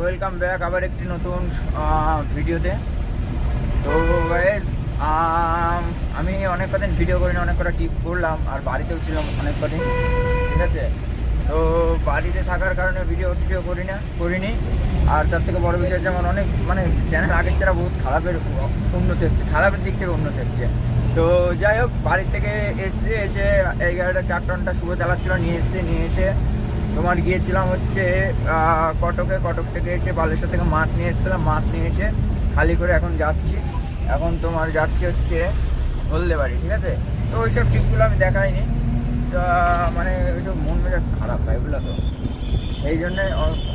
Welcome back আবার একটি নতুন ভিডিওতে তো আমি অনেক কদিন ভিডিও করি না অনেক কটা টিপ করলাম, আর বাড়িতেও ছিলাম অনেক কদিন, ঠিক আছে? তো, বাড়িতে থাকার কারণে ভিডিও টিডিও করি না করিনি। আর তার থেকে বড় বিষয় যেমন অনেক মানে চ্যানেল আগের ছাড়া বহুত খারাপের উন্নতি হচ্ছে, খারাপের দিক থেকে উন্নতি হচ্ছে। তো, যাই হোক বাড়ির থেকে এসে এসে, এই গাড়িটা চার টনটা শুভ চালাচ্ছিল, নিয়ে এসে নিয়ে এসে তোমার গিয়েছিলাম হচ্ছে কটকে, কটক থেকে এসে বালেশ্বর থেকে মাছ নিয়ে এসেছিলাম, মাছ নিয়ে এসে খালি করে এখন যাচ্ছি। এখন তোমার যাচ্ছি হচ্ছে হলদে বাড়ি ঠিক আছে? তো ওইসব ট্রিপগুলো আমি দেখাইনি। তা মানে একটু মন মেজাজ খারাপ হয় এগুলো তো? সেই জন্যে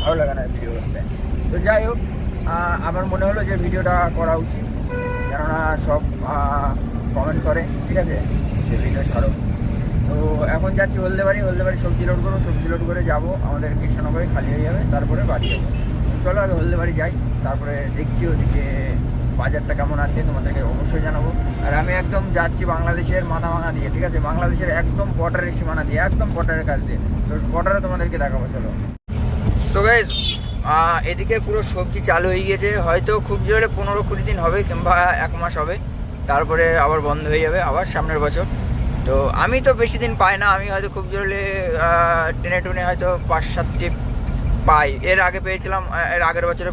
ভালো লাগে না ভিডিও করতে তো যাই হোক আমার মনে হলো যে ভিডিওটা করা উচিত। কেননা সব কমেন্ট করে, ঠিক আছে? যে ভিডিও ছাড়ো। তো এখন যাচ্ছি হলদে বাড়ি হলদে বাড়ি সবজি লোড করব, সবজি লোড করে যাব, আমাদের কৃষ্ণনগরে খালি হয়ে যাবে, তারপরে বাড়ি যাব। চলো আগে হলদে বাড়ি যাই, তারপরে দেখছি ওদিকে বাজারটা কেমন আছে, তোমাদেরকে অবশ্যই জানাব। আর আমি একদম যাচ্ছি বাংলাদেশের মাথা ভাঙা দিয়ে, ঠিক আছে? বাংলাদেশের একদম বর্ডারের সীমানা দিয়ে, একদম বর্ডারের কাছ দিয়ে। তো বর্ডারে তোমাদেরকে দেখাবো, চলো। তো গাইজ এদিকে পুরো সবজি চালু হয়ে গিয়েছে হয়তো খুব জোরে পনেরো কুড়ি দিন হবে কিংবা এক মাস হবে। তারপরে আবার বন্ধ হয়ে যাবে, আবার সামনের বছর। তো আমি তো বেশি দিন পাই না, আমি হয়তো খুব জোরে টেনে টুনে হয়তো পাঁচ সাতটি পাই। এর আগে পেয়েছিলাম এর আগের বছরে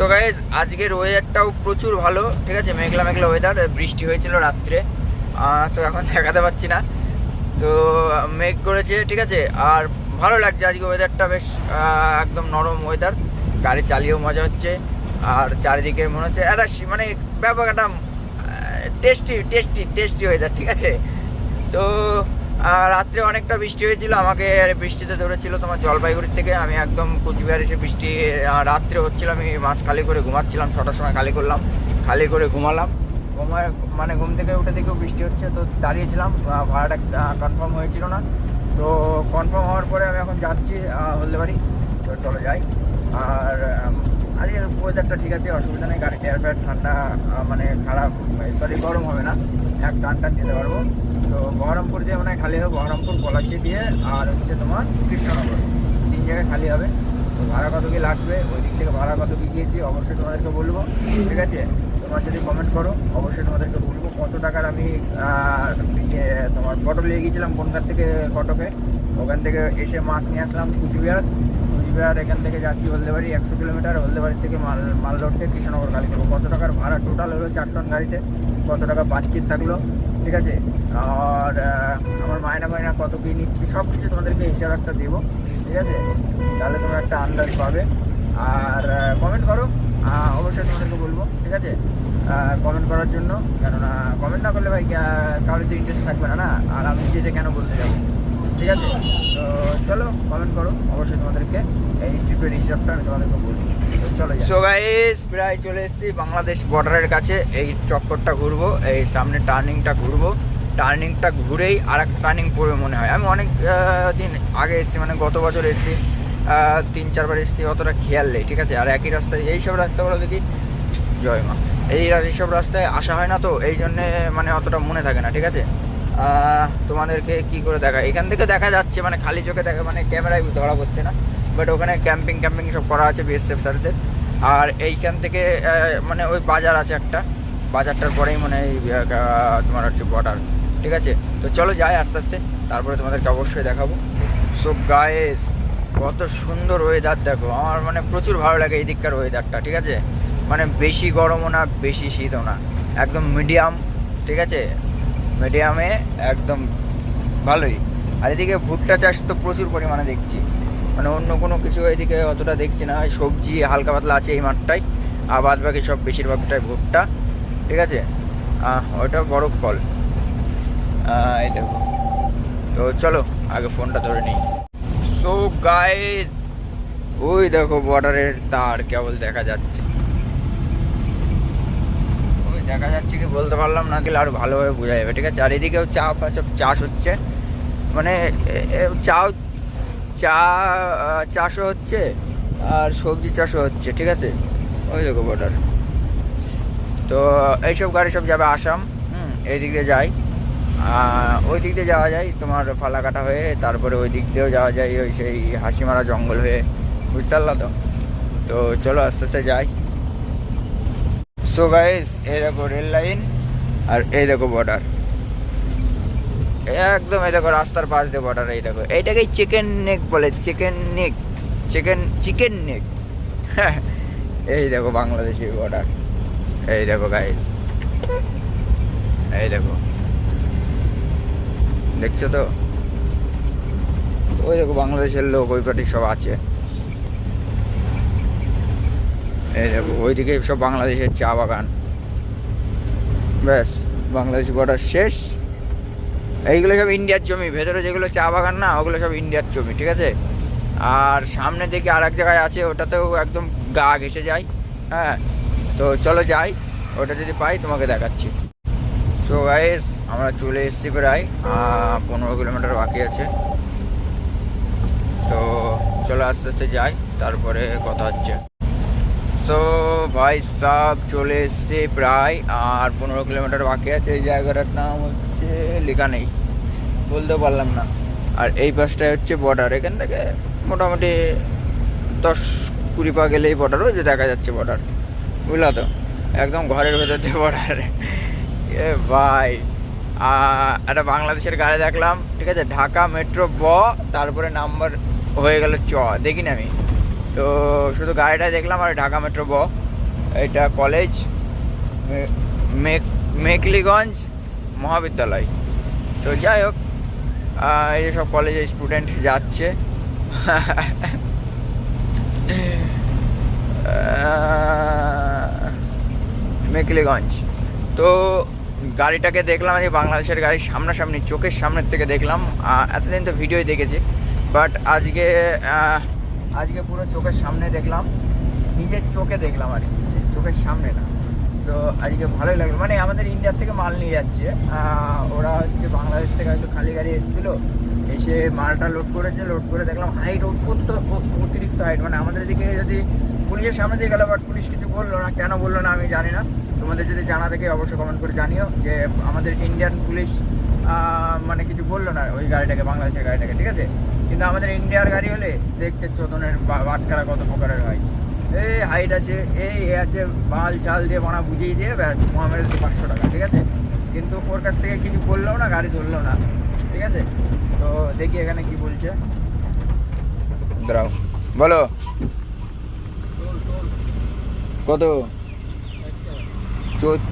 তো গাইজ আজকের ওয়েদারটাও প্রচুর ভালো, ঠিক আছে? মেঘলা মেঘলা ওয়েদার বৃষ্টি হয়েছিল রাত্রে তো এখন দেখাতে পাচ্ছি না। তো, মেঘ করেছে, ঠিক আছে? আর ভালো লাগছে আজকে ওয়েদারটা বেশ একদম নরম ওয়েদার গাড়ি চালিয়েও মজা হচ্ছে, আর চারিদিকে মনে হচ্ছে একটা মানে ব্যাপক একটা টেস্টি টেস্টি টেস্টি ওয়েদার ঠিক আছে? তো রাত্রে অনেকটা বৃষ্টি হয়েছিল, আমাকে বৃষ্টিতে ধরেছিল তোমার জলপাইগুড়ির থেকে। আমি একদম কুচবিহার এসে বৃষ্টি রাত্রে হচ্ছিল, আমি মাছ খালি করে ঘুমাচ্ছিলাম, ছটার সময় খালি করলাম, খালি করে ঘুমালাম। ঘুমায় মানে ঘুম থেকে উঠে থেকেও বৃষ্টি হচ্ছে, তো দাঁড়িয়েছিলাম ভাড়াটা কনফার্ম হয়েছিল না। তো কনফার্ম হওয়ার পরে আমি এখন যাচ্ছি হলদেবাড়ি। তো চলে যাই। আর আজকের ওয়েদারটা ঠিক আছে, অসুবিধা নেই গাড়ি টায়ার ফায়ার ঠান্ডা মানে খারাপ সরি গরম হবে না। এক টান টান যেতে পারব। তো বহরমপুর দিয়ে মানে খালি হবে বহরমপুর পলাশি দিয়ে আর হচ্ছে তোমার কৃষ্ণনগর। তিন জায়গায় খালি হবে। তো ভাড়া কত কি লাগবে? ওই দিক থেকে ভাড়া কত কি গিয়েছি অবশ্যই তোমাদেরকে বলব। ঠিক আছে? তোমার যদি কমেন্ট করো অবশ্যই তোমাদেরকে বলব কত টাকার আমি ইয়ে, তোমার পটল নিয়ে গিয়েছিলাম বনগাঁ থেকে কটকে ওখান থেকে এসে মাছ নিয়ে আসলাম কুচবিহার। কুচবিহার এখান থেকে যাচ্ছি হলদেবাড়ি একশো কিলোমিটার। হলদেবাড়ি থেকে মাল মাল রোড থেকে কৃষ্ণনগর কালী করব। কত টাকার ভাড়া? টোটাল হলো চার টন গাড়িতে। কত টাকা বাচ্চিত থাকল? ঠিক আছে? আর আমার মায়না মায়না কত কী নিচ্ছি সব কিছু তোমাদেরকে হিসাব একটা দেবো, ঠিক আছে? তাহলে তোমরা একটা আন্দাজ পাবে। আর কমেন্ট করো। অবশ্যই তোমাদেরকে বলব, ঠিক আছে? কমেন্ট করার জন্য, কেননা কমেন্ট না করলে ভাই কারোর যে ইন্টারেস্ট থাকবে না না? আর আমি যে কেন বলতে যাব, ঠিক আছে? তো চলো কমেন্ট করো, অবশ্যই তোমাদেরকে এই ট্রিপের হিসাবটা আমি তোমাদেরকে বলব। সো গাইস প্রায় চলে এসেছি বাংলাদেশ বর্ডারের কাছে। এই চক্করটা ঘুরবো, এই সামনে টার্নিংটা ঘুরবো। টার্নিংটা ঘুরেই আর একটা টার্নিং পড়বে মনে হয়। আমি অনেক দিন আগে এসেছি মানে গত বছর এসেছি তিন চারবার এসেছি, অতটা খেয়াল নেই, ঠিক আছে? আর একই রাস্তায় এইসব রাস্তাগুলো দেখি। জয় মা। এই এইসব রাস্তায় আসা হয় না তো, এই জন্যে মানে অতটা মনে থাকে না, ঠিক আছে? তোমাদেরকে কি করে দেখা এখান থেকে দেখা যাচ্ছে মানে খালি চোখে দেখা মানে ক্যামেরায় ধরা পড়ছে না। বাট ওখানে ক্যাম্পিং ক্যাম্পিং সব করা আছে বিএসএফ স্যারদের। আর এইখান থেকে মানে ওই বাজার আছে একটা। বাজারটার পরেই মানে তোমার হচ্ছে বর্ডার ঠিক আছে? তো চলো যাই আস্তে আস্তে। তারপরে তোমাদেরকে অবশ্যই দেখাবো। সো গায়েস কত সুন্দর ওয়েদার দেখো। আমার মানে প্রচুর ভালো লাগে এই দিককার ওয়েদারটা ঠিক আছে? মানে বেশি গরমও না, বেশি শীতও না। একদম মিডিয়াম ঠিক আছে? মিডিয়ামে একদম ভালোই। আর এদিকে ভুট্টা চাষ তো প্রচুর পরিমাণে দেখছি। মানে অন্য কোনো কিছু এদিকে অতটা দেখছি না। সবজি হালকা পাতলা আছে এই মাঠটাই আর বাদ বাকি সব বেশিরভাগটাই ভুট্টা। ঠিক আছে? ওটা বড় ফল। এই দেখো। তো চলো, আগে ফোনটা ধরে নিই। সো গাইস ওই দেখো বর্ডারের তার কেবল দেখা যাচ্ছে। ওই দেখা যাচ্ছে কি বলতে পারলাম না, গেলে আরও ভালোভাবে বোঝা যাবে, ঠিক আছে? আর এদিকেও চা সব চাষ হচ্ছে। মানে চাও চা চাষও হচ্ছে আর সবজি চাষও হচ্ছে ঠিক আছে? ওই দেখো বর্ডার তো এইসব গাড়ি সব যাবে আসাম হুম এই দিক দিয়ে যাই। আহ, ওই দিক দিয়ে যাওয়া যায় তোমার ফালাকাটা হয়ে তারপরে ওই দিক দিয়েও যাওয়া যায় ওই সেই হাসিমারা জঙ্গল হয়ে বুঝতে পারলা তো? তো চলো আস্তে আস্তে যাই। সো গাইস এই দেখো রেল লাইন আর এই দেখো বর্ডার একদম এই দেখো রাস্তার পাশ দিয়ে বর্ডার এই দেখো। এইটাকেই চিকেন নেক বলে chicken neck chicken chicken neck এই দেখো বাংলাদেশের বর্ডার এই দেখো গাইস এই দেখো। দেখছ তো? ওই দেখো বাংলাদেশের লোক, ওই পার্টি সব আছে। এই দেখো, ওইদিকে সব বাংলাদেশের চা বাগান। ব্যাস, বাংলাদেশ বর্ডার শেষ। এইগুলো সব ইন্ডিয়ার জমি, ভেতরে যেগুলো চা বাগান না, ওগুলো সব ইন্ডিয়ার জমি, ঠিক আছে? আর সামনে দিকে আর এক জায়গায় আছে, ওটাতেও একদম গা ঘেসে যায় হ্যাঁ? তো চলো যাই, ওটা যদি পাই তোমাকে দেখাচ্ছি। সো গাইস আমরা চলে এসেছি প্রায় পনেরো কিলোমিটার বাকি আছে। তো চলো আস্তে আস্তে যাই, তারপরে কথা হচ্ছে। তো ভাই, সব চলে এসছে প্রায়, আর পনেরো কিলোমিটার বাকি আছে, এই জায়গাটার নাম লেখা নেই। বলতে পারলাম না। আর এই পাশটায় হচ্ছে বর্ডার এখান থেকে মোটামুটি দশ কুড়ি পা গেলেই বর্ডার ওই যে দেখা যাচ্ছে বর্ডার বুঝলা তো? একদম ঘরের ভেতর দিয়ে বর্ডার এ ভাই একটা বাংলাদেশের গাড়ি দেখলাম, ঠিক আছে? ঢাকা মেট্রো ব, তারপরে নাম্বার হয়ে গেল চ, দেখিনি আমি। তো শুধু গাড়িটা দেখলাম আর ঢাকা মেট্রো ব। এটা কলেজ মেক- মেকলিগঞ্জ মহাবিদ্যালয়। তো যাই হোক এই সব কলেজের স্টুডেন্ট যাচ্ছে। মেকলিগঞ্জ। তো গাড়িটাকে দেখলাম যে বাংলাদেশের গাড়ির সামনাসামনি, চোখের সামনের থেকে দেখলাম। এতদিন তো ভিডিওই দেখেছি। বাট আজকে আজকে পুরো চোখের সামনে দেখলাম। নিজের চোখে দেখলাম আর কি চোখের সামনে না। তো আজকে ভালোই লাগল। মানে আমাদের ইন্ডিয়ার থেকে মাল নিয়ে যাচ্ছে। ওরা হচ্ছে বাংলাদেশ থেকে হয়তো খালি গাড়ি এসেছিল। এসে মালটা লোড করেছে লোড করে দেখলাম হাইট অত্যন্ত অতিরিক্ত হাইট মানে আমাদের এদিকে যদি পুলিশের সামনে দিয়ে গেল বাট পুলিশ কিছু বলল না, কেন বলল না আমি জানি না। তোমাদের যদি জানা থাকে অবশ্যই কমেন্ট করে জানিও যে আমাদের ইন্ডিয়ান পুলিশ মানে কিছু বলল না ওই গাড়িটাকে বাংলাদেশের গাড়িটাকে, ঠিক আছে? কিন্তু আমাদের ইন্ডিয়ার গাড়ি হলে দেখতে চোদনের বা- বাটখারা কত প্রকারের হয়। এই হাইট আছে এই এ আছে, বাল চাল দিয়ে বানা বুঝিয়ে দিয়ে ব্যাস মোহামের পাঁচশো টাকা, ঠিক আছে? কিন্তু ওর কাছ থেকে কিছু বলল না, গাড়ি ধরলো না, ঠিক আছে? তো দেখি এখানে কি বলছে। দাঁড়াও, বলো। কত?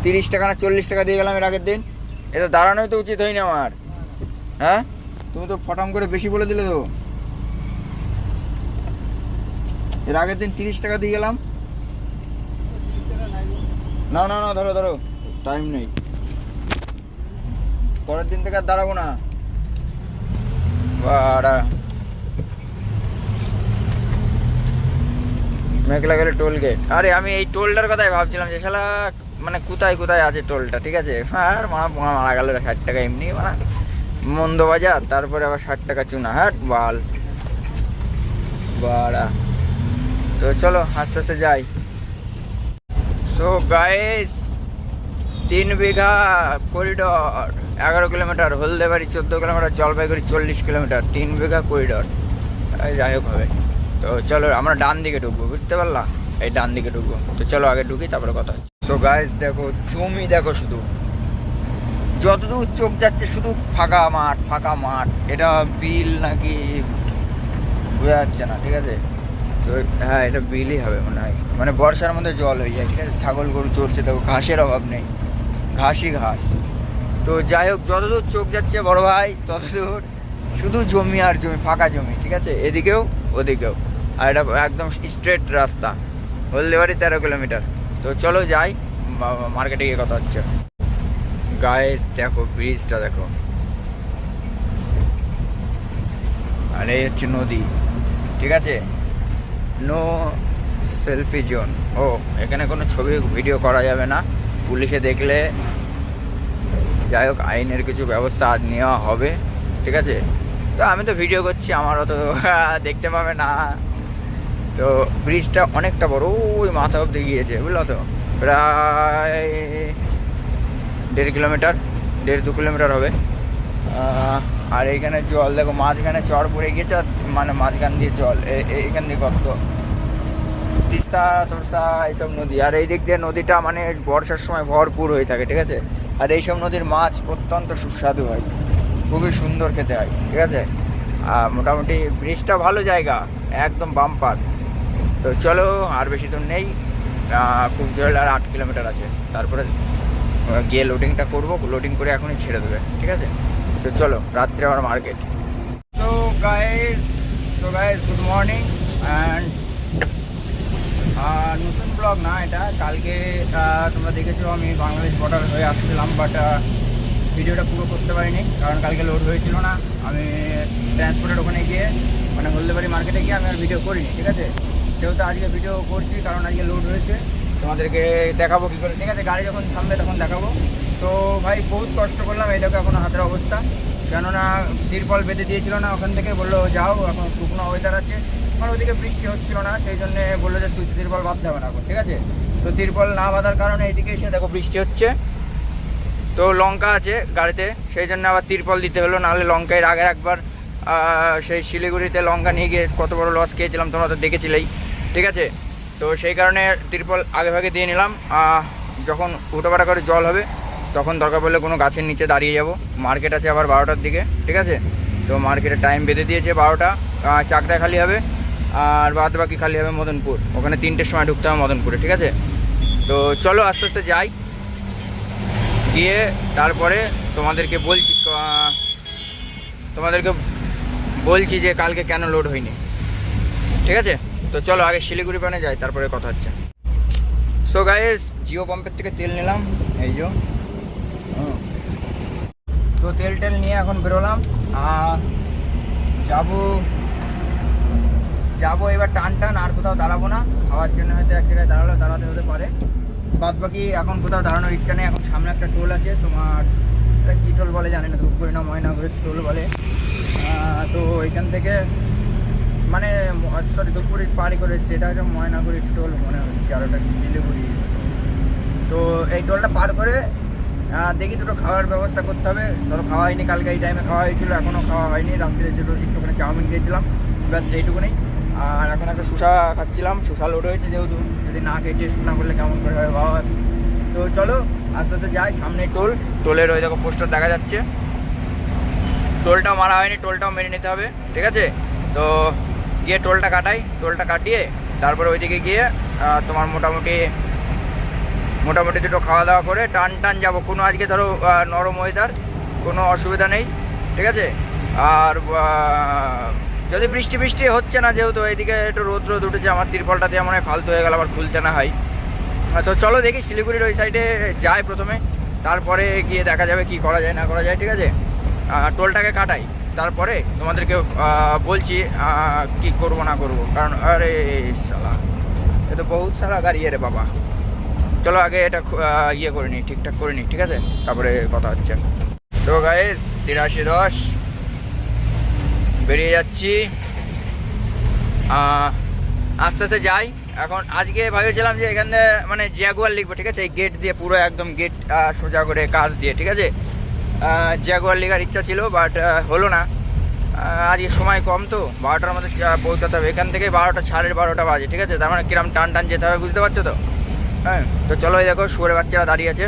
তিরিশ টাকা না চল্লিশ টাকা দিয়ে গেলাম এর আগের দিন? এটা দাঁড়ানোই তো উচিত হয়নি আমার। হ্যাঁ? তুমি তো ফটাম করে বেশি বলে দিলে তো। এর আগের দিন তিরিশ টাকা দিয়ে গেলাম। না না না, ধরো ধরো। টাইম নেই। পরের দিন থেকে আর দাঁড়াবো না। বাড়া। মেঘলা গেলে টোল গেট আরে, আমি এই টোলটার কথাই ভাবছিলাম যে, শালা মানে কোথায় কোথায় আছে টোলটা ঠিক আছে? আর মা মা, মারা গেল ষাট টাকা এমনি মানে মন্দ বাজার তারপরে আবার ষাট টাকা চুনা হ্যাঁ বাল। বাড়া। তো চলো, আস্তে আস্তে যাই। So guys Tin Bigha corridor এগারো কিলোমিটার হলদেবাড়ি, চোদ্দ কিলোমিটার জলপাইগুড়ি, চল্লিশ কিলোমিটার তিন বিঘা করিডর যাই হোক হবে তো চলো, আমরা ডান দিকে ঢুকবো, বুঝতে পারলা? এই ডান দিকে ঢুকবো। তো চলো, আগে ঢুকি, তারপরে কথা সো গাইস দেখো, জমি দেখো শুধু। যতদূর চোখ যাচ্ছে, শুধু ফাঁকা মাঠ ফাঁকা মাঠ। এটা বিল নাকি, বোঝা যাচ্ছে না, ঠিক আছে? তো হ্যাঁ এটা বিলই হবে মনে হয়। মানে বর্ষার মধ্যে জল হয়ে যায়, ঠিক আছে? ছাগল গরু চড়ছে, দেখো ঘাসের অভাব নেই। ঘাসই ঘাস। তো যাই হোক, যতদূর চোখ যাচ্ছে বড় ভাই, ততদূর শুধু জমি আর জমি, ফাঁকা জমি, ঠিক আছে? এদিকেও, ওদিকেও। আর এটা একদম স্ট্রেট রাস্তা, হলদিবাড়ি তেরো কিলোমিটার। তো চলো যাই মার্কেটে গিয়ে কথা হচ্ছে। গায়েস দেখো ব্রিজটা দেখো। আর এই হচ্ছে নদী, ঠিক আছে? No selfie zone. ও, এখানে কোনো ছবি ভিডিও করা যাবে না। পুলিশে দেখলে যাই হোক, আইনের কিছু ব্যবস্থা নেওয়া হবে। ঠিক আছে? তো আমি তো ভিডিও করছি, আমারও তো দেখতে পাবে না। তো ব্রিজটা অনেকটা বড়, ওই মাথা অব্দি গিয়েছে, বুঝলো তো? প্রায় দেড় কিলোমিটার, দেড় দু কিলোমিটার হবে। আর এইখানে জল, দেখো মাঝখানে চর পড়ে গিয়েছে আর মানে মাঝখান দিয়ে জল। এ- এ- এইখান দিয়ে কত? তিস্তা তোরসা এইসব নদী। আর এই দিক দিয়ে নদীটা মানে বর্ষার সময় ভরপুর হয়ে থাকে, ঠিক আছে? আর এইসব নদীর মাছ অত্যন্ত সুস্বাদু হয়। খুবই সুন্দর খেতে হয়, ঠিক আছে? আর মোটামুটি ব্রিজটা ভালো জায়গা, একদম বাম্পার। তো চলো, আর বেশি দূর নেই। খুব জোরে আর আট কিলোমিটার আছে। তারপরে, গিয়ে লোডিংটা করব। লোডিং করে এখনই ছেড়ে দেবে, ঠিক আছে? তো চলো, রাত্রে আমার মার্কেট তো গাইস তো গাইস গুড মর্নিং অ্যান্ড নতুন ব্লগ না এটা, কালকে তোমরা দেখেছ আমি বাংলাদেশ বর্ডার হয়ে আসছিলাম বাট ভিডিওটা পুরো করতে পারিনি, কারণ কালকে লোড হয়েছিল না। আমি ট্রান্সপোর্টের ওখানে গিয়ে মানে হলদেবাড়ি মার্কেটে গিয়ে আমি আর ভিডিও করিনি, ঠিক আছে? সেহেতু আজকে ভিডিও করছি, কারণ আজকে লোড হয়েছে, তোমাদেরকে দেখাবো কী করে, ঠিক আছে? গাড়ি যখন থামবে তখন দেখাবো। তো ভাই, বহুত কষ্ট করলাম এই দেখো এখন হাতের অবস্থা। কেননা তিরপল বেঁধে দিয়েছিল না ওখান থেকে, বলল যাও, এখন শুকনো ওয়েদার আছে। আমার ওদিকে বৃষ্টি হচ্ছিল না, সেই জন্যে বলল যে তুই তিরপল বাঁধতে হবে না এখন ঠিক আছে? তো তিরপল না বাঁধার কারণে এইদিকে এসে দেখো বৃষ্টি হচ্ছে। তো লঙ্কা আছে গাড়িতে, সেই জন্য আবার তিরপল দিতে হলো, নাহলে লঙ্কায় আগের একবার সেই শিলিগুড়িতে লঙ্কা নিয়ে গিয়ে কত বড় লস খেয়েছিলাম, তোমরা তো দেখেছিলেই, ঠিক আছে? তো সেই কারণে তিরপল আগে ভাগে দিয়ে নিলাম যখন উটোপাটা করে জল হবে তখন দরকার পড়লে কোনো গাছের নিচে দাঁড়িয়ে যাব। মার্কেট আছে আবার বারোটার দিকে, ঠিক আছে? তো মার্কেটের টাইম বেঁধে দিয়েছে বারোটা। চাকদা খালি হবে, আর বাদ বাকি খালি হবে মদনপুর। ওখানে তিনটের সময় ঢুকতে হবে মদনপুরে, ঠিক আছে? তো চলো আস্তে আস্তে যাই। গিয়ে তারপরে তোমাদেরকে বলছি তোমাদেরকে বলছি যে কালকে কেন লোড হয়নি। ঠিক আছে? তো চলো আগে শিলিগুড়ি পানে যাই, তারপরে কথা হচ্ছে। সো গাইস জিও পাম্পের থেকে তেল নিলাম, এই যে। তো তেল টেল নিয়ে এখন বেরোলাম, আর যাব যাব এবার টান টান, আর কোথাও দাঁড়াবো না। খাওয়ার জন্য হয়তো এক জায়গায় দাঁড়ালে, দাঁড়াতে হতে পারে। বাদ বাকি এখন কোথাও দাঁড়ানোর ইচ্ছা নেই, এখন সামনে একটা টোল আছে, তোমার কী টোল বলে জানি না ধূপগুড়ি না ময়নাগুড়ির টোল বলে। তো এখান থেকে মানে সরি ধূপগুড়ি পাড়ি করে এটা হচ্ছে ময়নাগুড়ির টোল, মনে হচ্ছে আর ওটা শিলিগুড়ি। তো এই টোলটা পার করে দেখি দুটো খাওয়ার ব্যবস্থা করতে হবে। ধরো খাওয়া হয়নি, কালকে এই টাইমে খাওয়া হয়েছিল এখনও খাওয়া হয়নি। রাত্রে যেটা একটুখানি চাউমিন খেয়েছিলাম, ব্যাস এইটুকুনি আর এখন একটা শুষা খাচ্ছিলাম শুষা লোড হয়েছে যেহেতু, যদি না খেয়ে টেস্ট না করলে কেমন করে হবে বাস তো চলো, আস্তে আস্তে যাই, সামনে টোল। টোলের ওই দেখো পোস্টার দেখা যাচ্ছে। টোলটাও মারা হয়নি, টোলটাও মেরে নিতে হবে, ঠিক আছে? তো গিয়ে টোলটা কাটাই, টোলটা কাটিয়ে, তারপরে ওইদিকে গিয়ে তোমার মোটামুটি মোটামুটি দুটো খাওয়া দাওয়া করে টান টান যাব। কোনো আজকে ধরো নরম ওয়েদার কোনো অসুবিধা নেই, ঠিক আছে? আর যদি বৃষ্টি বৃষ্টি হচ্ছে না যেহেতু, এইদিকে একটু রোদ রোদ উঠেছে, আমার তিরপলটাতে মনে হয় ফালতু হয়ে গেল, আবার খুলতে না হয়। তো চলো দেখি, শিলিগুড়ির ওই সাইডে যাই প্রথমে, তারপরে গিয়ে দেখা যাবে কি করা যায়, না করা যায়, ঠিক আছে? টোলটাকে কাটাই, তারপরে তোমাদেরকে বলছি কি করব না করব, কারণ, আরে সালা, এ তো বহুত সারা গাড়ি রে বাবা। চলো আগে এটা ইয়ে করে নিই, ঠিকঠাক করে নিই, ঠিক আছে? তারপরে কথা হচ্ছে। তো গাইস তিরাশি দশ। বেরিয়ে যাচ্ছি। আস্তে আস্তে যাই। এখন আজকে ভেবেছিলাম যে এখানে মানে জ্যাগুয়ার লিখব, ঠিক আছে? এই গেট দিয়ে পুরো একদম গেট সোজা করে কাজ দিয়ে, ঠিক আছে? জ্যাগুয়ার লেখার ইচ্ছা ছিল বাট হলো না। আজকে সময় কম তো, বারোটার মধ্যে পৌঁছাতে হবে। এখান থেকে বারোটা, সাড়ে বারোটা বাজে, ঠিক আছে? তার মানে কিরম টান টান যেতে হবে, বুঝতে পারছ তো? হ্যাঁ তো চলো এই দেখো শুয়ারে বাচ্চারা দাঁড়িয়ে আছে।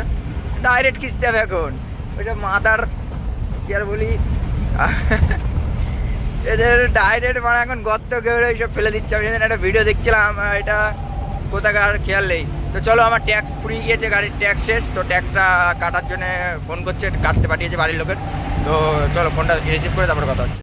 ডাইরেক্ট খিস্তে হবে এখন। ওইটা মাথার কি আর বলি? এদের ডাইরেক্ট মানে এখন গর্ত কেউ এইসব ফেলে দিচ্ছে। আমি একটা ভিডিও দেখছিলাম এটা কোথাকার খেয়াল নেই। তো চলো, আমার ট্যাক্স ফুরিয়ে গিয়েছে, গাড়ির ট্যাক্স শেষ। তো ট্যাক্সটা কাটার জন্য ফোন করছে, কাটতে পাঠিয়েছে বাড়ির লোকের। তো চলো ফোনটা রিসিভ করে তারপর কথা হচ্ছে।